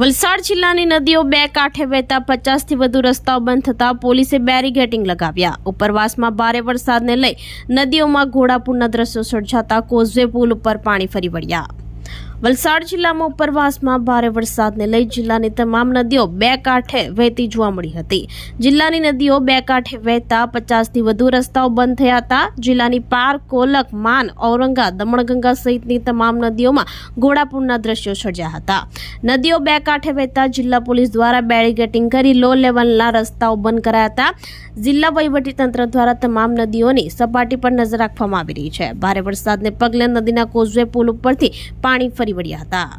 વલસાડ જિલ્લાની નદીઓ બે કાંઠે વહેતા પચાસથી વધુ રસ્તાઓ બંધ થતાં પોલીસે બેરીગેટિંગ લગાવ્યા. ઉપરવાસમાં ભારે વરસાદને લઈ નદીઓમાં ઘોડાપૂરના દ્રશ્યો સર્જાતા કોઝવે પુલ ઉપર પાણી ફરી વળ્યા. વલસાડ જિલ્લામાં ઉપરવાસમાં ભારે વરસાદને લઈ જિલ્લાની તમામ નદીઓ બે કાંઠે વહેતી જોવા મળી હતી. જિલ્લાની નદીઓ બે કાંઠે વહેતા પચાસથી વધુ રસ્તાઓ બંધ થયા હતા. જિલ્લાની પાર કોલક, માન, ઔરંગા, દમણગંગા સહિતની તમામ નદીઓમાં ઘોડાપૂરના દ્રશ્યો સર્જ્યા હતા. નદીઓ બે કાંઠે વહેતા જિલ્લા પોલીસ દ્વારા બેરીગેટિંગ કરી લો લેવલના રસ્તાઓ બંધ કરાયા હતા. જિલ્લા વહીવટીતંત્ર દ્વારા તમામ નદીઓની સપાટી પર નજર રાખવામાં આવી રહી છે. ભારે વરસાદને પગલે નદીના કોઝવે પુલ ઉપરથી પાણી ફરી વળ્યા હતા.